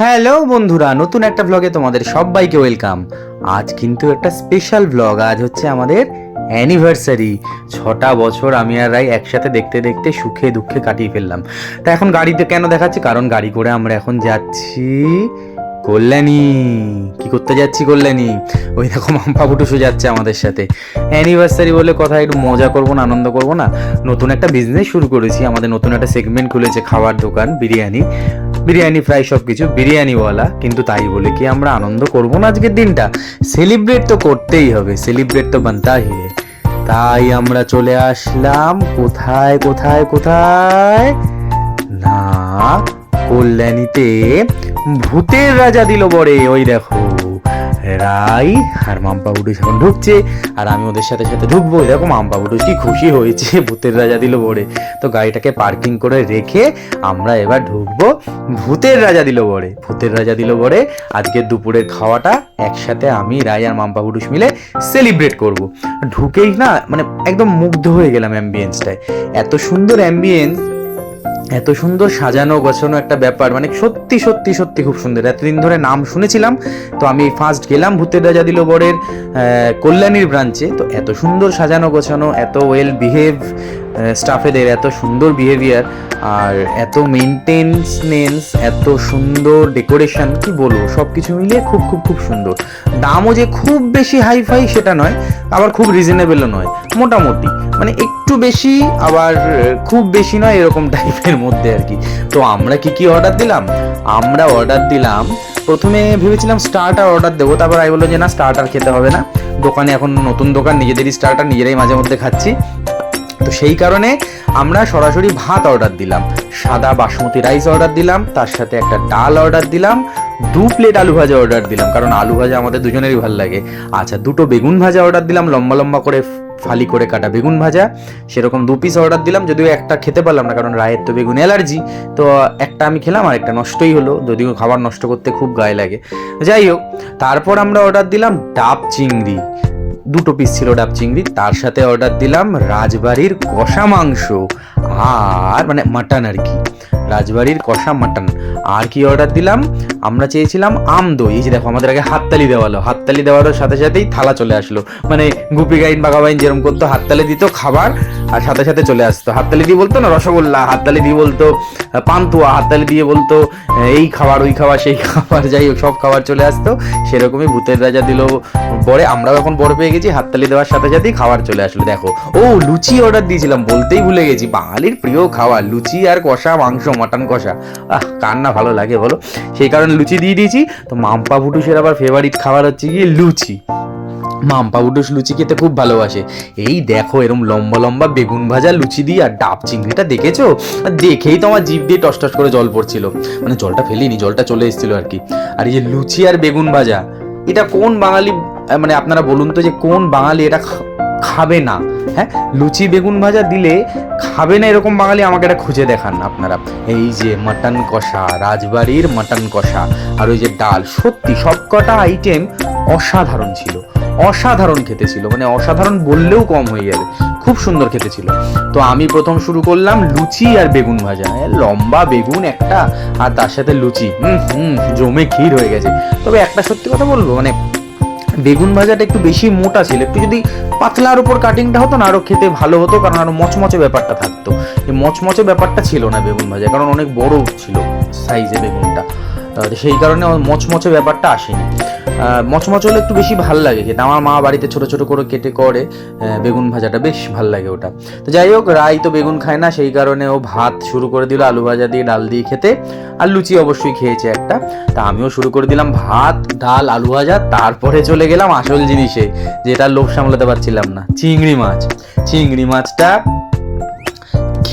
Hello বন্ধুরা, নতুন একটা ব্লগে তোমাদের সবাইকে ওয়েলকাম আজ কিন্তু একটা স্পেশাল ব্লগ আজ হচ্ছে আমাদের অ্যানিভার্সারি ছটা বছর আমি আর রাই একসাথে দেখতে দেখতে সুখে দুঃখে কাটিয়ে ফেললাম। তা এখন গাড়িতে কেন দেখাচ্ছি? কারণ গাড়ি করে আমরা এখন যাচ্ছি কল্যাণী। কি করতে যাচ্ছি কল্যাণী? ওই দেখো মাম্পা বুটুসু যাচ্ছে আমাদের সাথে। অ্যানিভার্সারি বলে কথা, একটু মজা করব না, আনন্দ করব না? নতুন একটা বিজনেস শুরু করেছি, আমাদের নতুন একটা সেগমেন্ট খুলেছে, খাবার দোকান, বিরিয়ানি। বিরিয়ানি ফ্রাই সব কিছু বিরিয়ানিওয়ালা, কিন্তু তাই বলে কি আমরা আনন্দ করব না আজকের দিনটা? সেলিব্রেট তো করতেই হবে সেলিব্রেট তো বানতা হি। তাই আমরা চলে আসলাম, কোথায় কোথায় কোথায়? না, কল্যাণীতে ভূতের রাজা দিল বড়ে ওই দেখো। রাই, আর মাম্পা বুটুস এখন ঢুকছে, আর আমি ওদের সাথে সাথে ঢুকবো দেখো মাম্পা বুটুস কি খুশি হয়েছে, ভূতের রাজা দিল বড়ে তো গাড়িটাকে পার্কিং করে রেখে আমরা এবার ঢুকবো ভূতের রাজা দিল বড়ে ভূতের রাজা দিল বড়ে আজকে দুপুরের খাওয়াটা একসাথে আমি, রাই আর মাম্পা বুটুস মিলে সেলিব্রেট করব। ঢুকেই না মানে একদম মুগ্ধ হয়ে গেলাম অ্যাম্বিয়েন্সটায় এত সুন্দর অ্যাম্বিয়েন্স এত সুন্দর সাজানো গোছানো একটা ব্যাপার মানে সত্যি সত্যি সত্যি খুব সুন্দর। এতদিন ধরে নাম শুনেছিলাম, তো আমি ফার্স্ট গেলাম ভূতের রাজা দিল বরের কল্যাণীর ব্রাঞ্চে তো এত সুন্দর সাজানো গোছানো, এত ওয়েল বিহেভ স্টাফেদের এত সুন্দর বিহেভিয়ার আর এত মেনটেন্সনেন্স এত সুন্দর ডেকোরেশন কি বলব? সব কিছু মিলিয়ে খুব খুব খুব সুন্দর। দামও যে খুব বেশি হাই ফাই সেটা নয়, আবার খুব রিজনেবেলও নয়, মোটামুটি। মানে একটু বেশি, আবার খুব বেশি নয়, এরকম টাইপের মধ্যে আর কি। তো আমরা কি কি অর্ডার দিলাম? আমরা অর্ডার দিলাম, প্রথমে ভেবেছিলাম স্টার্টার অর্ডার দেবো, তারপর আমি বলল যে না স্টার্টার খেতে হবে না। দোকানে এখন নতুন দোকান, নিজেদেরই স্টার্টার নিজেরাই মাঝে মধ্যে খাচ্ছি। তো সেই কারণে আমরা সরাসরি ভাত অর্ডার দিলাম। সাদা বাসমতি রাইস অর্ডার দিলাম, তার সাথে একটা ডাল অর্ডার দিলাম, দু প্লেট আলু ভাজা অর্ডার দিলাম, কারণ আলু ভাজা আমাদের দুজনেরই ভালো লাগে। আচ্ছা দুটো বেগুন ভাজা অর্ডার দিলাম, লম্বা লম্বা করে ফালি করে কাটা বেগুন ভাজা। সেরকম দু পিস অর্ডার দিলাম, যদিও একটা খেতে পারলাম না, কারণ রায়ের তো বেগুন অ্যালার্জি তো একটা আমি খেলাম, আর একটা নষ্টই হলো, যদিও খাবার নষ্ট করতে খুব গায়ে লাগে। যাই হোক, তারপর আমরা অর্ডার দিলাম ডাব চিংড়ি। দুটো পিস ছিল ডাব চিংড়ি, তার সাথে অর্ডার দিলাম রাজবাড়ির কষা মাংস, আর মানে মাটন আর কি। রাজবাড়ির কষা মাটন আর কি অর্ডার দিলাম? আমরা চেয়েছিলাম আম দই। এই যে দেখো, আমাদের আগে হাততালি দেওয়ালো। হাততালি দেওয়ার সাথে সাথেই থালা চলে আসলো। মানে গুপি গাইন বাঘাবাইন যেরকম করতো, হাততালি দিত খাবার আর সাথে সাথে চলে আসতো। হাততালি দিয়ে বলতো না, রসগোল্লা, হাততালি দিয়ে বলতো পান্তুয়া, হাততালি দিয়ে বলতো এই খাবার, ওই খাবার, সেই খাবার, যাই হোক, সব খাবার চলে আসতো। সেরকমই ভূতের রাজা দিল বড়ে আমরাও এখন বড় পেয়ে গেছি, হাততালি দেওয়ার সাথে সাথেই খাবার চলে আসলো। দেখো, ও লুচি অর্ডার দিয়েছিলাম, বলতেই ভুলে গেছি। বাঙালির প্রিয় খাবার, লুচি আর কষা, মাংস, মাটন কষা। আহ, কার না ভালো লাগে বলো। সেই কারণে লুচি দিয়ে দিয়েছি। তো মাম্পা ভুটুসের আবার ফেভারিট খাবার হচ্ছে গিয়ে লুচি। মাম্পা বুটুস লুচি খেতে খুব ভালোবাসে। এই দেখো এরম লম্বা লম্বা বেগুন ভাজা লুচি দিয়ে আর ডাব চিংড়িটা দেখেছ? আর দেখেই তো আমার জিভ দিয়ে টস টস করে জল পড়ছিল। মানে জলটা ফেলিনি, জলটা চলে এসেছিল আর কি। আর এই যে লুচি আর বেগুন ভাজা, এটা কোন বাঙালি মানে আপনারা বলুন তো যে কোন বাঙালি এটা খাবে না। হ্যাঁ? লুচি, বেগুন ভাজা দিলে খাবে না এরকম বাঙালি আমাকে এটা খুঁজে দেখান আপনারা। এই যে মাটন কষা, রাজবাড়ির মাটন কষা আর ওই যে ডাল, সত্যি সবকটা আইটেম অসাধারণ ছিল। অসাধারণ খেতে ছিল। মানে অসাধারণ বললেও কম হয়ে যাবে। খুব সুন্দর খেতে ছিল। তো আমি প্রথম শুরু করলাম লুচি আর বেগুন ভাজা। লম্বা বেগুন একটা আর তার সাথে লুচি। হুম হুম, জমে ক্ষীর হয়ে গেছে। তবে একটা সত্যি কথা বলব মানে বেগুন ভাজাটা একটু বেশি মোটা ছিল। একটু যদি পাতলার উপর কাটিংটা হতো না আরও খেতে ভালো হতো, কারণ আরও মচমচে ব্যাপারটা থাকতো। এই মচমচে ব্যাপারটা ছিল না বেগুন ভাজা, কারণ অনেক বড় ছিল সাইজে বেগুনটা। সেই কারণে মচমচে ব্যাপারটা আসেনি। মচমচ হলে একটু বেশি ভালো লাগে খেতে। আমার মা বাড়িতে ছোট ছোট করে কেটে করে বেগুন ভাজাটা বেশ ভালো লাগে ওটা। তো যাই হোক, রাই তো বেগুন খায় না, সেই কারণে ও ভাত শুরু করে দিল আলু ভাজা দিয়ে, ডাল দিয়ে খেতে। আর লুচি অবশ্যই খেয়েছে একটা। তা আমিও শুরু করে দিলাম ভাত, ডাল, আলু ভাজা, তারপরে চলে গেলাম আসল জিনিসে যেটা লোভ সামলাতে পারছিলাম না, চিংড়ি মাছ। চিংড়ি মাছটা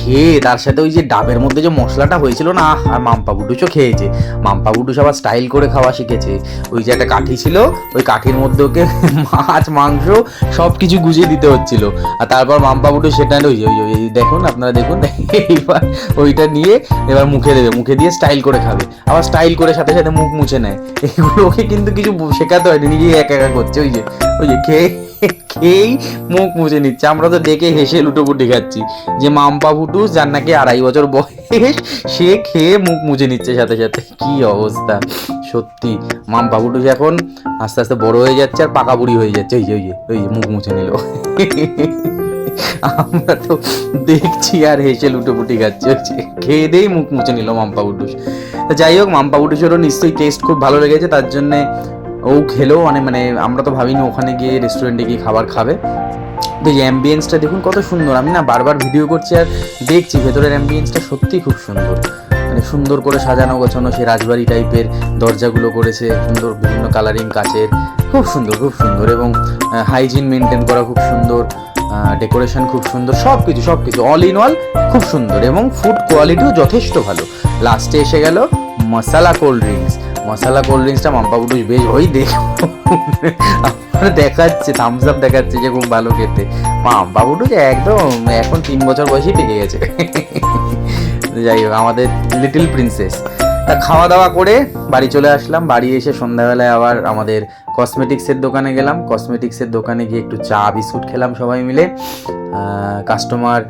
খেয়ে তার সাথে ওই যে ডাবের মধ্যে যে মশলাটা হয়েছিল না, আর মাম্পা বুটুসও খেয়েছে। মাম্পা বুটুস আবার স্টাইল করে খাওয়া শিখেছে। ওই যে একটা কাঠি ছিল, ওই কাঠির মধ্যে ওকে মাছ, মাংস সব কিছু গুজিয়ে দিতে হচ্ছিল। আর তারপর মাম্পা বুটুস সেটা ওই ওই ওই দেখুন আপনারা দেখুন, এইবার ওইটা নিয়ে এবার মুখে দেবে, মুখে দিয়ে স্টাইল করে খাবে। আবার স্টাইল করে সাথে সাথে মুখ মুছে নেয়। এগুলো ওকে কিন্তু কিছু শেখাতে হয়নি, নিজেই একা একা করছে, ওই যে ওই যে খেয়ে খেয়েই মুখ মুছে নিচ্ছে। আমরা তো দেখে হেসে লুটোপুটি খাচ্ছি যে মাম্পা ফুটুস যার নাকি আড়াই বছর বয়স সে খেয়ে মুখ মুছে নিচ্ছে সাথে সাথে। কি অবস্থা? সত্যি মাম্পা ফুটুস এখন আস্তে আস্তে বড় হয়ে যাচ্ছে আর পাকা বুড়ি হয়ে যাচ্ছে। ওই যে, ওই ওই মুখ মুছে নিল। আমরা তো দেখছি আর হেসে লুটোপুটি খাচ্ছি। খেয়ে দিয়েই মুখ মুছে নিল মাম্পা বুটুস যাই হোক মাম্পা বুটুসেরও নিশ্চয়ই টেস্ট খুব ভালো লেগেছে। তার জন্যে ও খেলেও মানে মানে আমরা তো ভাবিনি ওখানে গিয়ে রেস্টুরেন্টে গিয়ে খাবার খাবে। তো এই অ্যাম্বিয়েন্সটা দেখুন কত সুন্দর। আমি না বারবার ভিডিও করছি আর দেখছি ভেতরের অ্যাম্বিয়েন্সটা সত্যি খুব সুন্দর। মানে সুন্দর করে সাজানো গোছানো, সে রাজবাড়ি টাইপের দরজাগুলো করেছে, সুন্দর বিভিন্ন কালারিং কাচের, খুব সুন্দর খুব সুন্দর এবং হাইজিন মেনটেন করা খুব সুন্দর ডেকোরেশন খুব সুন্দর সব কিছু সব কিছু অল ইন অল খুব সুন্দর এবং ফুড কোয়ালিটিও যথেষ্ট ভালো। লাস্টে এসে গেল masala cold drinks masala cold ড্রিঙ্কসটা মাম্পা বুটুস বেশ, ওই আমার দেখাচ্ছে থামস আপ দেখাচ্ছে যে খুব ভালো খেতে। মাম্পা বুটুস একদম এখন তিন বছর বয়সেই পেকে গেছে। যাই হোক, আমাদের লিটল প্রিন্সেস তা খাওয়া দাওয়া করে বাড়ি চলে আসলাম। বাড়ি এসে সন্ধ্যাবেলায় আবার আমাদের কসমেটিক্সের দোকানে গেলাম। কসমেটিক্সের দোকানে গিয়ে একটু চা, বিস্কুট খেলাম সবাই মিলে। কাস্টমার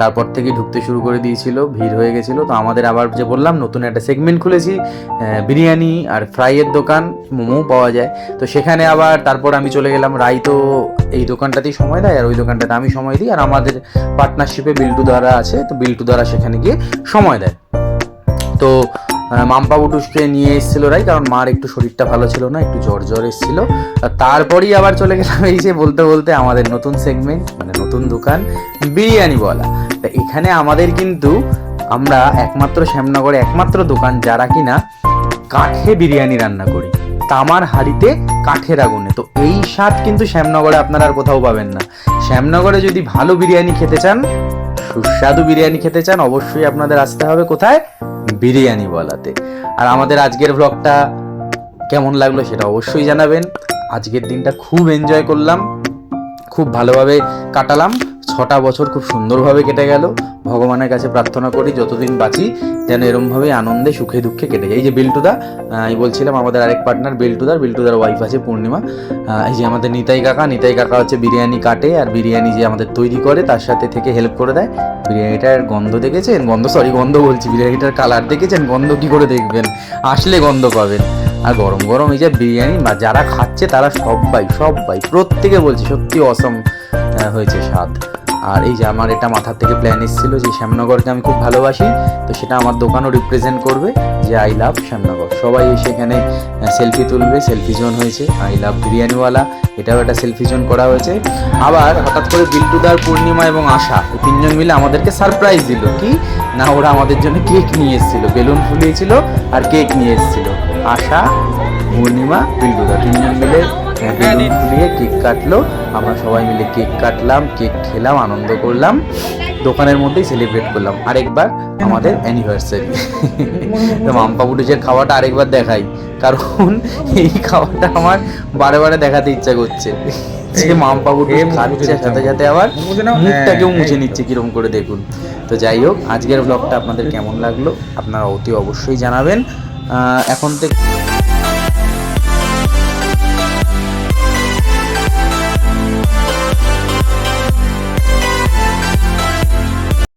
তারপর থেকে ঢুকতে শুরু করে দিয়েছিল, ভিড় হয়ে গেছিল। তো আমাদের আবার যে বললাম, নতুন একটা সেগমেন্ট খুলেছি বিরিয়ানি আর ফ্রাইয়ের দোকান, মোমো পাওয়া যায়। তো সেখানে আবার তারপর আমি চলে গেলাম রাই তো এই দোকানটাতেই সময় দেয়, আর ওই দোকানটাতে আমি সময় দিই। আর আমাদের পার্টনারশিপে বিল্টু দ্বারা আছে, তো বিল্টু দ্বারা সেখানে গিয়ে সময় দেয়। তো মাম্পা বুটুসকে নিয়ে এসেছিল রাই, কারণ মার একটু শরীরটা ভালো ছিল না, একটু জ্বর জ্বর এসেছিল। তারপরেই আবার চলে গেলাম এই যে বলতে বলতে আমাদের নতুন সেগমেন্ট মানে নতুন দোকান, বিরিয়ানি বলা। তা এখানে আমাদের কিন্তু আমরা একমাত্র শ্যামনগরে একমাত্র দোকান যারা কিনা কাঠে বিরিয়ানি রান্না করি। তামার হাড়িতে কাঠের আগুনে। তো এই স্বাদ কিন্তু শ্যামনগরে আপনারা আর কোথাও পাবেন না। শ্যামনগরে যদি ভালো বিরিয়ানি খেতে চান সুস্বাদু বিরিয়ানি খেতে চান, অবশ্যই আপনাদের আসতে হবে কোথায়? বিরিয়ানি বলাতে। আর আমাদের আজকের ব্লগটা কেমন লাগল সেটা অবশ্যই জানাবেন। আজকের দিনটা খুব এনজয় করলাম, খুব ভালোভাবে কাটালাম। ছটা বছর খুব সুন্দরভাবে কেটে গেল। ভগবানের কাছে প্রার্থনা করি, যতদিন বাঁচি, যেন এরমভাবে আনন্দে সুখে দুঃখে কেটে যায়। এই যে বিল্টুদা আমি বলছিলাম আমাদের আরেক পার্টনার বিল্টুদার বিল্টুদার ওয়াইফ আছে পূর্ণিমা। এই যে আমাদের নিতাই কাকা নিতাই কাকা হচ্ছে বিরিয়ানি কাটে আর বিরিয়ানি যে আমাদের তৈরি করে, তার সাথে থেকে হেল্প করে দেয়। বিরিয়ানিটার গন্ধ দেখেছেন? গন্ধ সরি গন্ধ বলছি, বিরিয়ানিটার কালার দেখেছেন? গন্ধ কি করে দেখবেন? আসলে গন্ধ পাবেন। আর গরম গরম এই যে বিরিয়ানি, বা যারা খাচ্ছে তারা সবাই সবাই, প্রত্যেকে বলছে, সত্যি অসম হয়েছে স্বাদ। আর এই যে আমার এটা মাথার থেকে প্ল্যান এসেছিল যে শ্যামনগরকে আমি খুব ভালোবাসি, তো সেটা আমার দোকানও রিপ্রেজেন্ট করবে যে আই লাভ শ্যামনগর। সবাই এসে এখানে সেলফি তুলবে সেলফি জোন হয়েছে। আই লাভ বিরিয়ানিওয়ালা, এটাও একটা সেলফি জোন করা হয়েছে। আবার হঠাৎ করে বিল্টুদার পূর্ণিমা এবং আশা, এই তিনজন মিলে আমাদেরকে সারপ্রাইজ দিল। কি? না, ওরা আমাদের জন্য কেক নিয়ে এসেছিল। বেলুন ফুলিয়েছিল আর কেক নিয়ে এসেছিল। আশা, পূর্ণিমা, বিল্টুদা, তিনজন মিলে বেলুন ফুলিয়ে কেক কাটলো। আমরা সবাই মিলে কেক কাটলাম কেক খেলাম আনন্দ করলাম। দোকানের মধ্যেই সেলিব্রেট করলাম। আরেকবার আমাদের অ্যানিভার্সারি তো মাম্পা বুটুজের খাওয়াটা আরেকবার দেখাই। কারণ এই খাওয়াটা আমার বারে বারে দেখাতে ইচ্ছা করছে। যে মাম্পা বুটুজ খাচ্ছে সাথে সাথে আবার মুখটাকেও মুছে নিচ্ছে কীরকম করে দেখুন। তো যাই হোক আজকের ব্লগটা আপনাদের কেমন লাগল? আপনারা অতি অবশ্যই জানাবেন। এখন থেকে